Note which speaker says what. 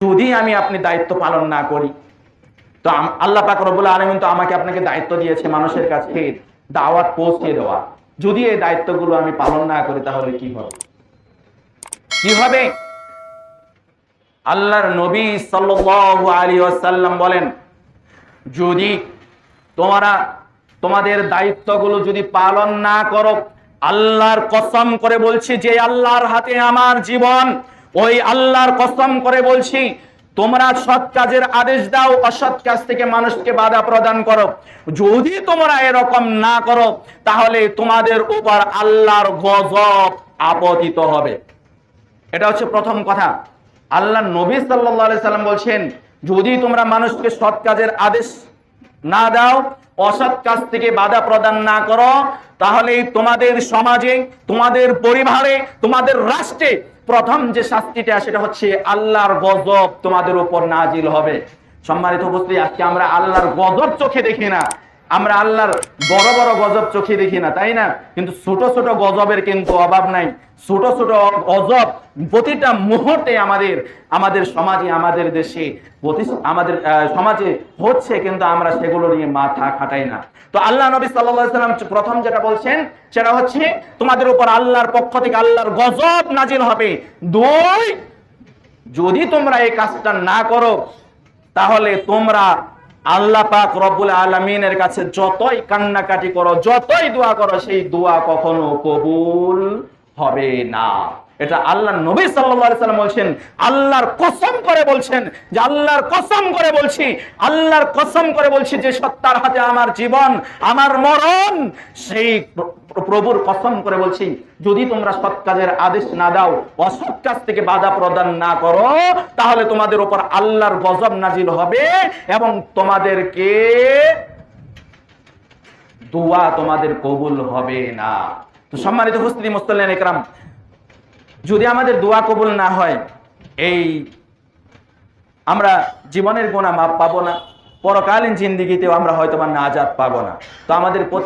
Speaker 1: যদি আমি আপনি দায়িত্ব পালন না করি তো আল্লাহ পাক রব্বুল আলমিন তো আমাকে আপনাকে দায়িত্ব দিয়েছে মানুষের কাছে। দাওয়াত পৌঁছে দেওয়া। যদি এই দায়িত্বগুলো আমি পালন না করি তাহলে কি হবে? কি হবে? আল্লাহর নবী সাল্লাল্লাহু আলাইহি ওয়াসাল্লাম বলেন যদি তোমরা তোমাদের দায়িত্বগুলো যদি পালন না করো আল্লাহর কসম করে বলছি যে আল্লাহর হাতে আমার জীবন ওই আল্লাহর কসম করে বলছি, তোমরা সৎ কাজের আদেশ দাও, অসৎ কাজ থেকে মানুষকে বাধা প্রদান করো। যদি তোমরা এরকম না করো, তাহলে তোমাদের উপর আল্লাহর গজব আপতিত হবে। এটা হচ্ছে প্রথম কথা। আল্লাহ নবী সাল্লাম বলছেন, যদি তোমরা মানুষকে সৎ কাজের আদেশ না দাও, অসৎ কাজ থেকে বাধা প্রদান না করো তাহলে তোমাদের সমাজে, তোমাদের পরিবারে, তোমাদের রাষ্ট্রে প্রথম যে শাস্তিটা, সেটা হচ্ছে আল্লাহর গজব তোমাদের উপর নাজিল হবে। সম্মানিত উপস্থিতি, আজকে আমরা আল্লাহর গজব চোখে দেখি না। আমরা আল্লাহর বড় বড় গজব চোখে দেখি না, তাই না? কিন্তু ছোট ছোট গজবের কিন্তু অভাব নাই। ছোট ছোট গজব প্রতিটা মুহূর্তে আমাদের আমাদের সমাজে, আমাদের দেশে আমাদের সমাজে হচ্ছে, কিন্তু আমরা সেগুলো নিয়ে মাথা খাটাই না। তো আল্লাহ নবী সাল্লাম প্রথম যেটা বলছেন, সেটা হচ্ছে, তোমাদের উপর আল্লাহর পক্ষ থেকে আল্লাহর গজব নাজিল হবে। দুই, যদি তোমরা এই কাজটা না করো, তাহলে তোমরা আল্লাহ পাক রব্বুল আলমিনের কাছে যতই কান্নাকাটি করো, যতই দোয়া করো, সেই দোয়া কখনো কবুল হবে না। এটা আল্লাহ নবী সাল্লাম বলছেন, আল্লাহর কসম করে বলছেন, যে আল্লাহর কসম করে বলছি, আল্লাহর কসম করে বলছি যে সত্তার হাতে আমার জীবন, আমার মরণ, সেই প্রভুর কসম করে বলছি, যদি তোমরা সৎ কাজের আদেশ না দাও, অসৎ কাজ থেকে বাধা প্রদান না করো, তাহলে তোমাদের উপর আল্লাহর গজব নাজিল হবে এবং তোমাদেরকে দোয়া তোমাদের কবুল হবে না। তো সম্মানিত উপস্থিতি মুস্তল্লেন একরাম যদি আমাদের দোয়া কবুল না হয়, এই আমরা জীবনের গোনা মাপ পাবো না, পরকালীন জিন্দিগিতেও আমরা হয়তো বা নাজাত পাবো না। তো আমাদের